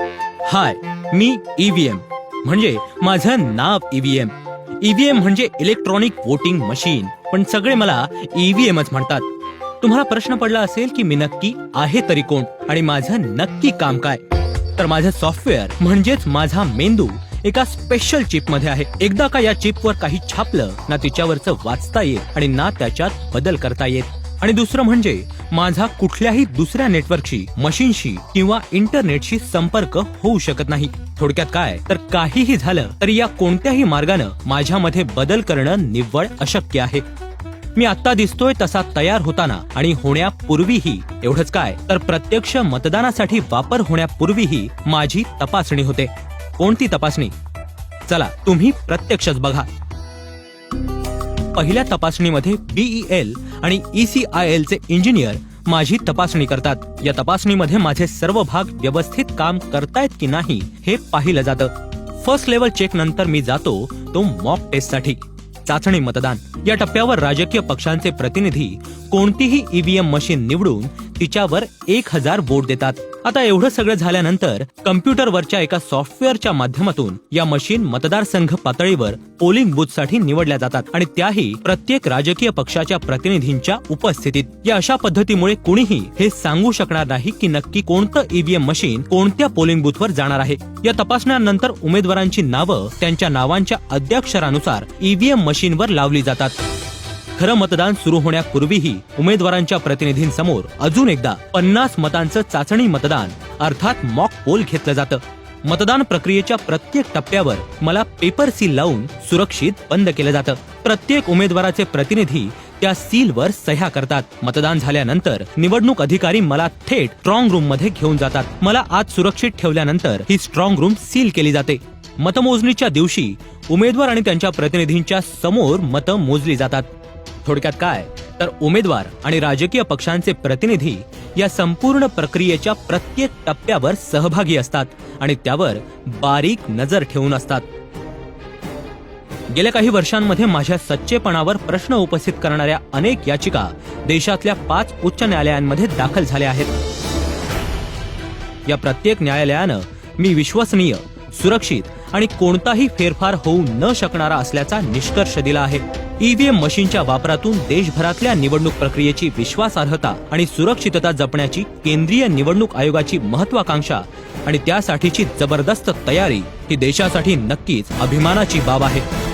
हाय मी EVM म्हणजे माझं नाव ईव्हीएम ईव्हीएम म्हणजे इलेक्ट्रॉनिक वोटिंग मशीन पण सगळे मला ईव्हीएमच म्हणतात. तुम्हाला प्रश्न पडला असेल की मी नक्की आहे तरी कोण? आणि माझं नक्की काम काय? तर माझं सॉफ्टवेअर म्हणजेच माझा मेंदू एका स्पेशल चिपमध्ये आहे. एकदा का या चिपवर काही छापलं ना तिच्यावरचं वाचता येत आणि ना त्याच्यात बदल करता येत आणि दुसरं म्हणजे माझा कुठल्याही दुसऱ्या नेटवर्कशी मशीनशी किंवा इंटरनेटशी संपर्क होऊ शकत नाही. थोडक्यात काय? तर काहीही झालं तरी या कोणत्याही मार्गानं माझ्यामध्ये बदल करणं निव्वळ अशक्य आहे. मी आता दिसतोय तसा तयार होताना आणि होण्यापूर्वीही. एवढंच काय? तर प्रत्यक्ष मतदानासाठी वापर होण्यापूर्वीही माझी तपासणी होते. कोणती तपासणी? चला तुम्ही प्रत्यक्षच बघा. पहिल्या तपासणीमध्ये बीईएल आणि E ईसीआयएल चे इंजिनियर माझी तपासणी करतात. या तपासणीमध्ये माझे सर्व भाग व्यवस्थित काम करतायत की नाही हे पाहिलं जातं. फर्स्ट लेवल चेक नंतर मी जातो तो मॉक टेस्टसाठी. चाचणी मतदान. या टप्प्यावर राजकीय पक्षांचे प्रतिनिधी कोणतीही ईव्हीएम मशीन निवडून तिच्यावर एक हजार वोट देतात. आता एवढं सगळं झाल्यानंतर कम्प्युटरवरच्या एका सॉफ्टवेअरच्या माध्यमातून या मशीन मतदारसंघ पातळीवर पोलिंग बूथसाठी निवडल्या जातात आणि त्याही प्रत्येक राजकीय पक्षाच्या प्रतिनिधींच्या उपस्थितीत. या अशा पद्धतीमुळे कुणीही हे सांगू शकणार नाही की नक्की कोणतं ईव्हीएम मशीन कोणत्या पोलिंग बूथवर जाणार आहे. या तपासण्यानंतर उमेदवारांची नावं त्यांच्या नावांच्या अद्याक्षरानुसार ईव्हीएम मशीनवर लावली जातात. खरं मतदान सुरू होण्यापूर्वीही उमेदवारांच्या प्रतिनिधींसमोर अजून एकदा पन्नास मतांचं चाचणी मतदान अर्थात मॉक पोल घेतलं जातं. मतदान प्रक्रियेच्या प्रत्येक टप्प्यावर मला पेपर सील लावून सुरक्षित बंद केलं जातं. प्रत्येक उमेदवाराचे प्रतिनिधी त्या सीलवर सह्या करतात. मतदान झाल्यानंतर निवडणूक अधिकारी मला थेट स्ट्रॉंग रूममध्ये घेऊन जातात. मला आज सुरक्षित ठेवल्यानंतर ही स्ट्रॉंग रूम सील केली जाते. मतमोजणीच्या दिवशी उमेदवार आणि त्यांच्या प्रतिनिधींच्या समोर मतं मोजली जातात. थोडक्यात काय? तर उमेदवार आणि राजकीय पक्षांचे प्रतिनिधी या संपूर्ण प्रक्रियेच्या प्रत्येक टप्प्यावर सहभागी असतात आणि त्यावर बारीक नजर ठेवून असतात. गेल्या काही वर्षांमध्ये माझ्या सच्चेपणावर प्रश्न उपस्थित करणाऱ्या अनेक याचिका देशातल्या पाच उच्च न्यायालयांमध्ये दाखल झाल्या आहेत. या प्रत्येक न्यायालयानं मी विश्वसनीय सुरक्षित आणि कोणताही फेरफार होऊ न शकणारा असल्याचा निष्कर्ष दिला आहे. ईव्हीएम मशीनच्या वापरातून देशभरातल्या निवडणूक प्रक्रियेची विश्वासार्हता आणि सुरक्षितता जपण्याची केंद्रीय निवडणूक आयोगाची महत्वाकांक्षा आणि त्यासाठीची जबरदस्त तयारी ही देशासाठी नक्कीच अभिमानाची बाब आहे.